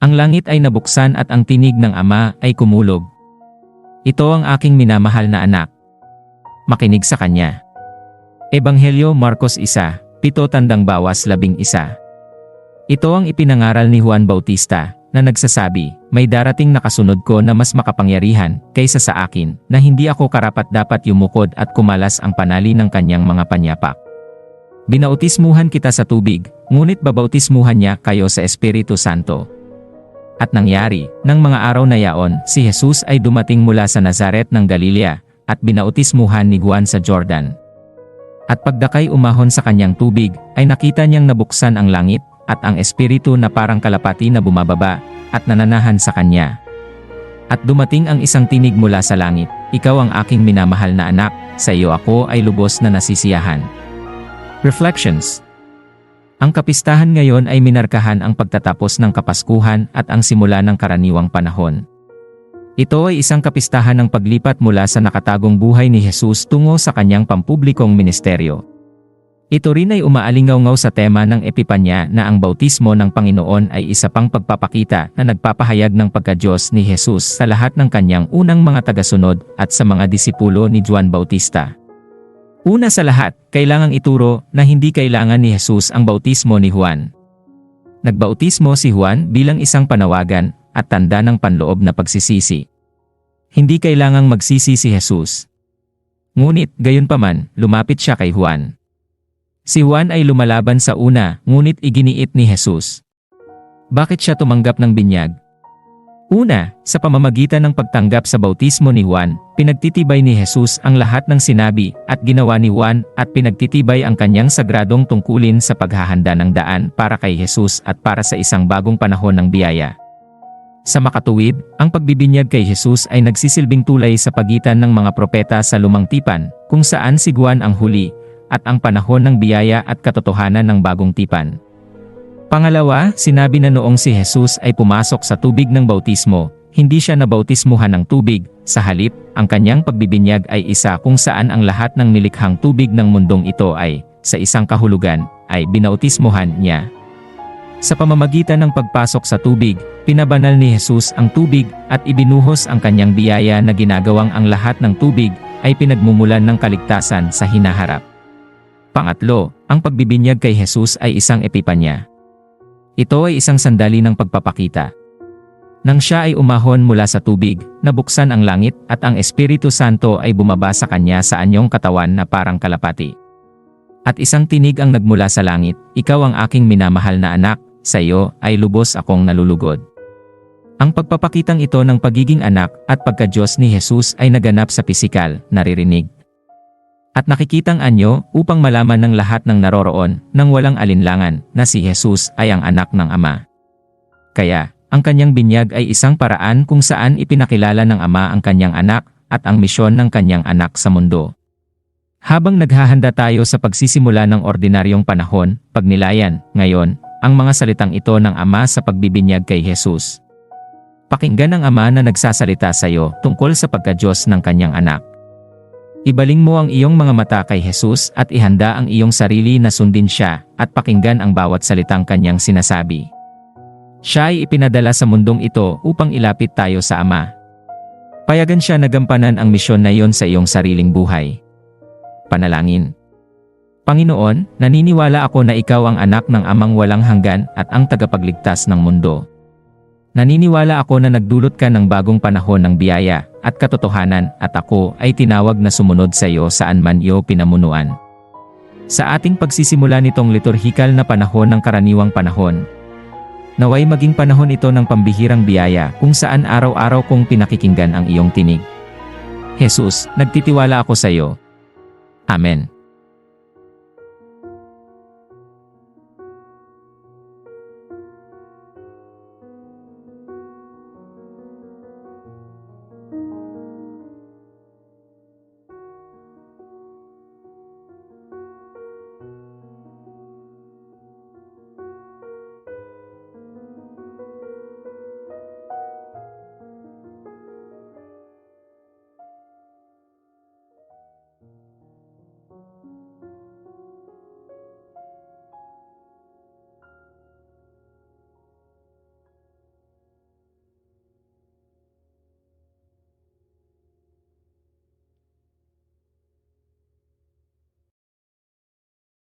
Ang langit ay nabuksan at ang tinig ng Ama ay kumulog. Ito ang aking minamahal na anak. Makinig sa kanya. Ebanghelyo Marcos 1, pito tandang bawas labing isa. Ito ang ipinangaral ni Juan Bautista, na nagsasabi, may darating na kasunod ko na mas makapangyarihan kaysa sa akin, na hindi ako karapat dapat yumukod at kumalas ang panali ng kanyang mga panyapak. Binautismuhan kita sa tubig, ngunit babautismuhan niya kayo sa Espiritu Santo. At nangyari, ng mga araw na yaon, si Jesus ay dumating mula sa Nazaret ng Galilea, at binautismuhan ni Juan sa Jordan. At pagdakay umahon sa kanyang tubig, ay nakita niyang nabuksan ang langit, at ang Espiritu na parang kalapati na bumababa, at nananahan sa kanya. At dumating ang isang tinig mula sa langit, Ikaw ang aking minamahal na anak, sa iyo ako ay lubos na nasisiyahan. Reflections Ang kapistahan ngayon ay minarkahan ang pagtatapos ng Kapaskuhan at ang simula ng karaniwang panahon. Ito ay isang kapistahan ng paglipat mula sa nakatagong buhay ni Jesus tungo sa kanyang pampublikong ministeryo. Ito rin ay umaalingaw sa tema ng Epipanya na ang bautismo ng Panginoon ay isa pang pagpapakita na nagpapahayag ng pagkadyos ni Jesus sa lahat ng kanyang unang mga tagasunod at sa mga disipulo ni Juan Bautista. Una sa lahat, kailangang ituro na hindi kailangan ni Jesus ang bautismo ni Juan. Nagbautismo si Juan bilang isang panawagan at tanda ng panloob na pagsisisi. Hindi kailangang magsisi si Jesus. Ngunit, gayon paman, lumapit siya kay Juan. Si Juan ay lumalaban sa una, ngunit iginiit ni Jesus. Bakit siya tumanggap ng binyag? Una, sa pamamagitan ng pagtanggap sa bautismo ni Juan, pinagtitibay ni Jesus ang lahat ng sinabi at ginawa ni Juan at pinagtitibay ang kanyang sagradong tungkulin sa paghahanda ng daan para kay Jesus at para sa isang bagong panahon ng biyaya. Sa makatuwid, ang pagbibinyag kay Jesus ay nagsisilbing tulay sa pagitan ng mga propeta sa lumang tipan, kung saan si Juan ang huli, at ang panahon ng biyaya at katotohanan ng bagong tipan. Pangalawa, sinabi na noong si Jesus ay pumasok sa tubig ng bautismo, hindi siya nabautismuhan ng tubig, sa halip, ang kanyang pagbibinyag ay isa kung saan ang lahat ng nilikhang tubig ng mundong ito ay, sa isang kahulugan, ay binautismuhan niya. Sa pamamagitan ng pagpasok sa tubig, pinabanal ni Jesus ang tubig at ibinuhos ang kanyang biyaya na ginagawang ang lahat ng tubig ay pinagmumulan ng kaligtasan sa hinaharap. Pangatlo, ang pagbibinyag kay Jesus ay isang epipanya. Ito ay isang sandali ng pagpapakita. Nang siya ay umahon mula sa tubig, nabuksan ang langit at ang Espiritu Santo ay bumaba sa kanya sa anyong katawan na parang kalapati. At isang tinig ang nagmula sa langit, Ikaw ang aking minamahal na anak, sa iyo ay lubos akong nalulugod. Ang pagpapakitang ito ng pagiging anak at pagka-Diyos ni Jesus ay naganap sa pisikal, naririnig, at nakikitang anyo upang malaman ng lahat ng naroroon nang walang alinlangan na si Jesus ay ang anak ng Ama. Kaya, ang kanyang binyag ay isang paraan kung saan ipinakilala ng Ama ang kanyang anak at ang misyon ng kanyang anak sa mundo. Habang naghahanda tayo sa pagsisimula ng ordinaryong panahon, pagnilayan, ngayon, ang mga salitang ito ng Ama sa pagbibinyag kay Jesus. Pakinggan ang Ama na nagsasalita sa iyo tungkol sa pagka-Diyos ng kanyang anak. Ibaling mo ang iyong mga mata kay Jesus at ihanda ang iyong sarili na sundin siya at pakinggan ang bawat salitang kanyang sinasabi. Siya ay ipinadala sa mundong ito upang ilapit tayo sa Ama. Payagan siya na gampanan ang misyon na iyon sa iyong sariling buhay. Panalangin. Panginoon, naniniwala ako na ikaw ang anak ng amang walang hanggan at ang tagapagligtas ng mundo. Naniniwala ako na nagdulot ka ng bagong panahon ng biyaya at katotohanan at ako ay tinawag na sumunod sa iyo saan man iyo pinamunuan. Sa ating pagsisimula nitong liturhikal na panahon ng karaniwang panahon, naway maging panahon ito ng pambihirang biyaya kung saan araw-araw kong pinakikinggan ang iyong tinig. Jesus, nagtitiwala ako sa iyo. Amen.